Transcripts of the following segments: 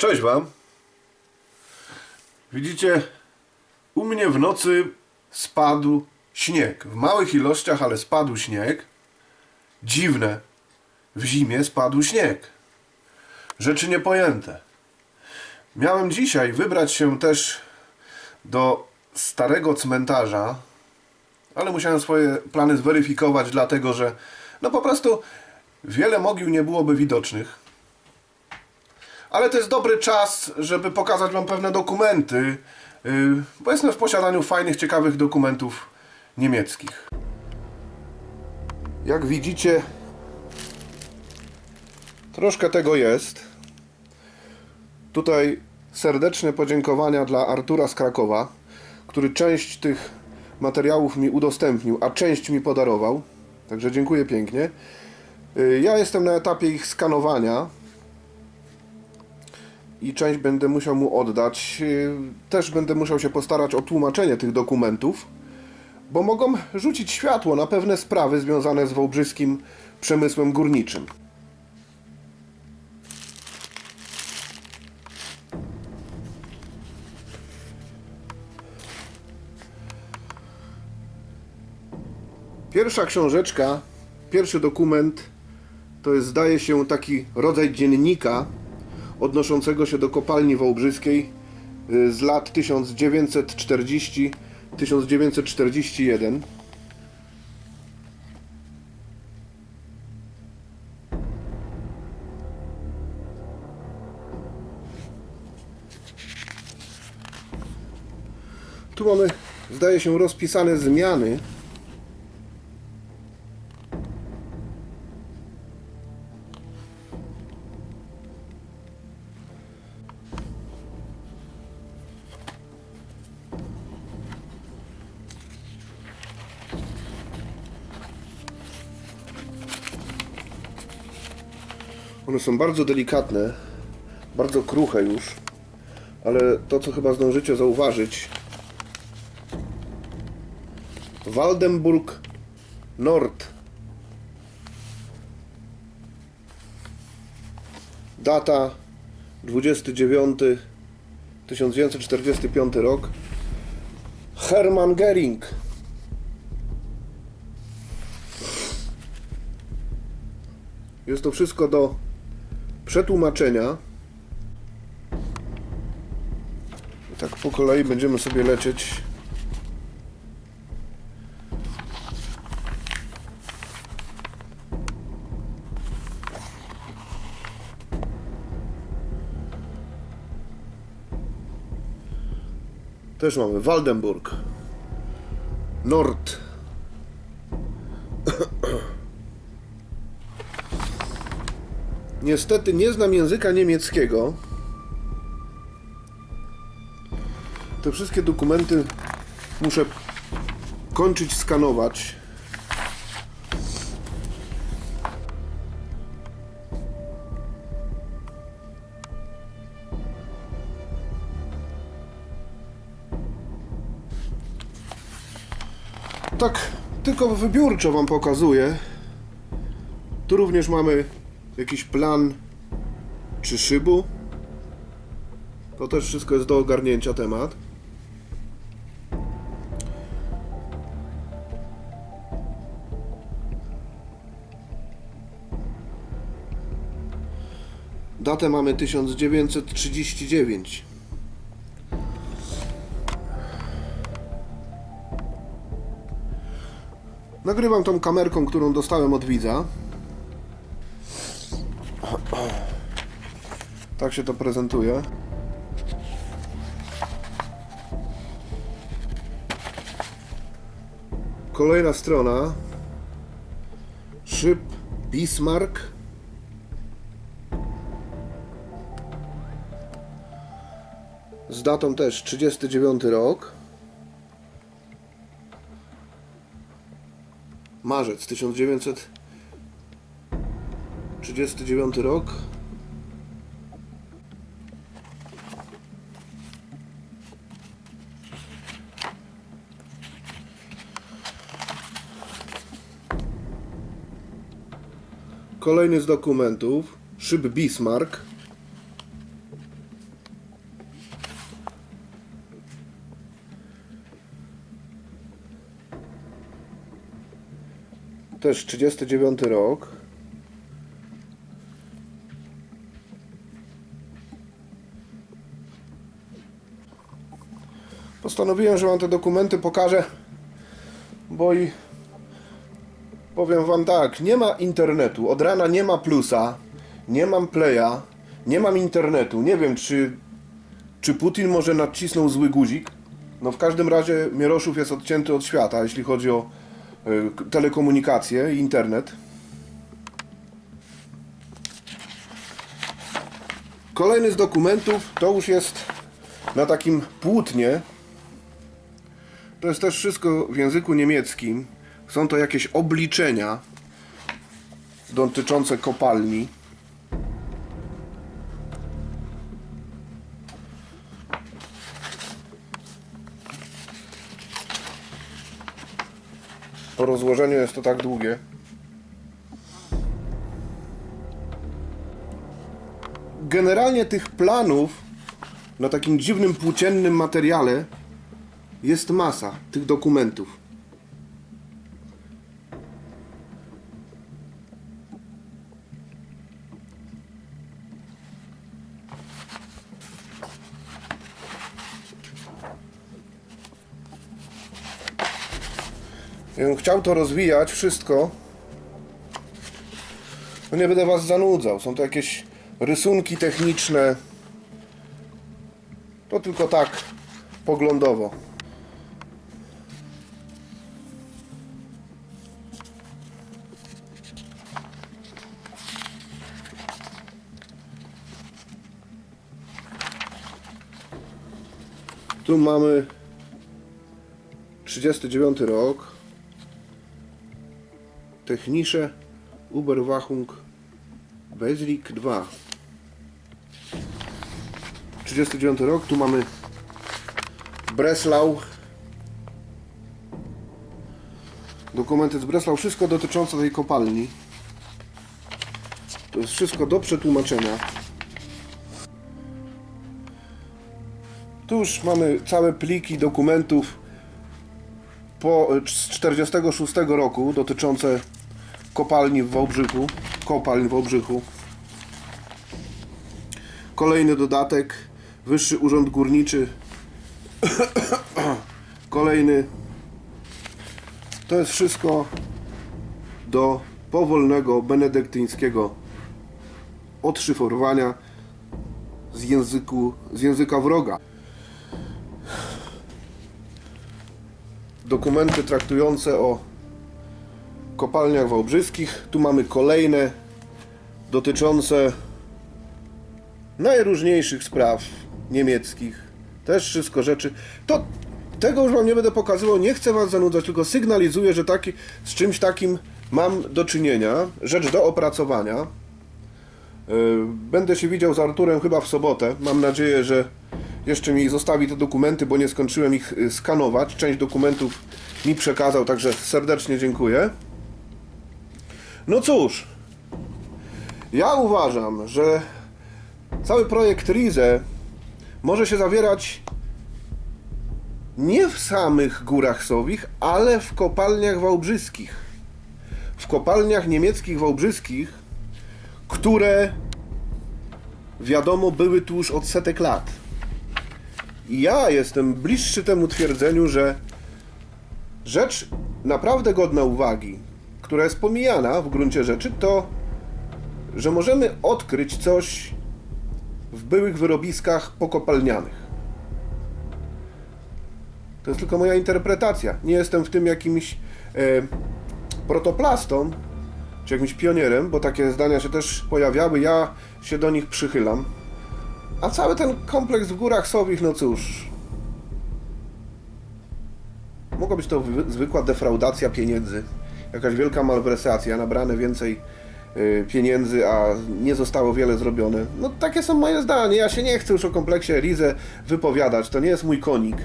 Cześć Wam. Widzicie, u mnie w nocy spadł śnieg. W małych ilościach, ale spadł śnieg. Dziwne. W zimie spadł śnieg. Rzeczy niepojęte. Miałem dzisiaj wybrać się też do starego cmentarza, ale musiałem swoje plany zweryfikować, dlatego że no po prostu wiele mogił nie byłoby widocznych. Ale to jest dobry czas, żeby pokazać Wam pewne dokumenty, yy, bo jestem w posiadaniu fajnych, ciekawych dokumentów niemieckich. Jak widzicie, troszkę tego jest. Tutaj serdeczne podziękowania dla Artura z Krakowa, który część tych materiałów mi udostępnił, a część mi podarował. Także dziękuję pięknie. Yy, Ja jestem na etapie ich skanowania i część będę musiał mu oddać. Yy, Też będę musiał się postarać o tłumaczenie tych dokumentów, bo mogą rzucić światło na pewne sprawy związane z wałbrzyskim przemysłem górniczym. Pierwsza książeczka, pierwszy dokument to jest zdaje się taki rodzaj dziennika odnoszącego się do kopalni wałbrzyskiej y, z lat 1940-1941. Tu mamy, zdaje się, rozpisane zmiany One są bardzo delikatne, bardzo kruche już, ale to co chyba zdążycie zauważyć, Waldenburg Nord. Data 29 1945 rok. Hermann Göring. Jest to wszystko do przetłumaczenia. Tak po kolei będziemy sobie lecieć. Też mamy Waldenburg. Nord. Niestety nie znam języka niemieckiego. Te wszystkie dokumenty muszę kończyć skanować. Tak, tylko wybiórczo Wam pokazuję. Tu również mamy jakiś plan czy szybu. To też wszystko jest do ogarnięcia temat. Datę mamy 1939. Nagrywam tą kamerką, którą dostałem od widza. Tak się to prezentuje. Kolejna strona. Szyb Bismarck. Z datą też 39 rok. Marzec 39 rok. Kolejny z dokumentów. Szyb Bismarck. Też 39 rok. Postanowiłem, że wam te dokumenty pokażę, bo i powiem wam tak, nie ma internetu, od rana nie ma plusa, nie mam playa, nie mam internetu, nie wiem czy, czy Putin może nacisnął zły guzik, no w każdym razie Mieroszów jest odcięty od świata, jeśli chodzi o y, k- telekomunikację i internet. Kolejny z dokumentów to już jest na takim płótnie. To jest też wszystko w języku niemieckim. Są to jakieś obliczenia dotyczące kopalni. Po rozłożeniu jest to tak długie. Generalnie tych planów na takim dziwnym płóciennym materiale jest masa tych dokumentów. Ja bym chciał to rozwijać wszystko. No nie będę was zanudzał. Są to jakieś rysunki techniczne. To tylko tak poglądowo. Tu mamy 39 rok. Technische Überwachung Bezlik 2. 39 rok, tu mamy Breslau. Dokumenty z Breslau, wszystko dotyczące tej kopalni. To jest wszystko do przetłumaczenia. Tu już mamy całe pliki dokumentów po z 46 roku dotyczące kopalni w Wałbrzychu, kopalń w Wałbrzychu. Kolejny dodatek, Wyższy Urząd Górniczy. Kolejny. To jest wszystko do powolnego benedyktyńskiego odszyfrowania z, języku, z języka wroga. Dokumenty traktujące o kopalniach wałbrzyskich. Tu mamy kolejne dotyczące najróżniejszych spraw niemieckich. Też wszystko rzeczy. To tego już wam nie będę pokazywał, nie chcę was zanudzać, tylko sygnalizuję, że taki, z czymś takim mam do czynienia. Rzecz do opracowania. Yy, Będę się widział z Arturem chyba w sobotę. Mam nadzieję, że jeszcze mi zostawi te dokumenty, bo nie skończyłem ich y, skanować. Część dokumentów mi przekazał, także serdecznie dziękuję. No cóż, ja uważam, że cały projekt Rize może się zawierać nie w samych górach Sowich, ale w kopalniach wałbrzyskich. W kopalniach niemieckich wałbrzyskich, które wiadomo były tu już od setek lat. Ja jestem bliższy temu twierdzeniu, że rzecz naprawdę godna uwagi, która jest pomijana w gruncie rzeczy, to że możemy odkryć coś w byłych wyrobiskach pokopalnianych. To jest tylko moja interpretacja. Nie jestem w tym jakimś e, protoplastą, czy jakimś pionierem, bo takie zdania się też pojawiały. Ja się do nich przychylam. A cały ten kompleks w górach Sowich, no cóż. Mogła być to wy- zwykła defraudacja pieniędzy. Jakaś wielka malwersacja, nabrane więcej y, pieniędzy, a nie zostało wiele zrobione. No takie są moje zdania. Ja się nie chcę już o kompleksie Elize wypowiadać. To nie jest mój konik.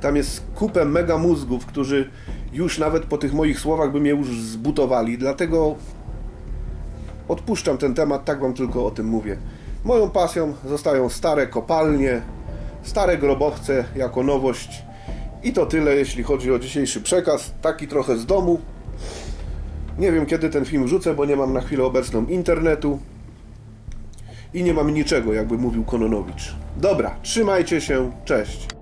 Tam jest kupę mega mózgów, którzy już nawet po tych moich słowach by mnie już zbutowali. Dlatego odpuszczam ten temat, tak wam tylko o tym mówię. Moją pasją zostają stare kopalnie, stare grobowce jako nowość. I to tyle, jeśli chodzi o dzisiejszy przekaz. Taki trochę z domu. Nie wiem kiedy ten film wrzucę, bo nie mam na chwilę obecną internetu i nie mam niczego, jakby mówił Kononowicz. Dobra, trzymajcie się, cześć.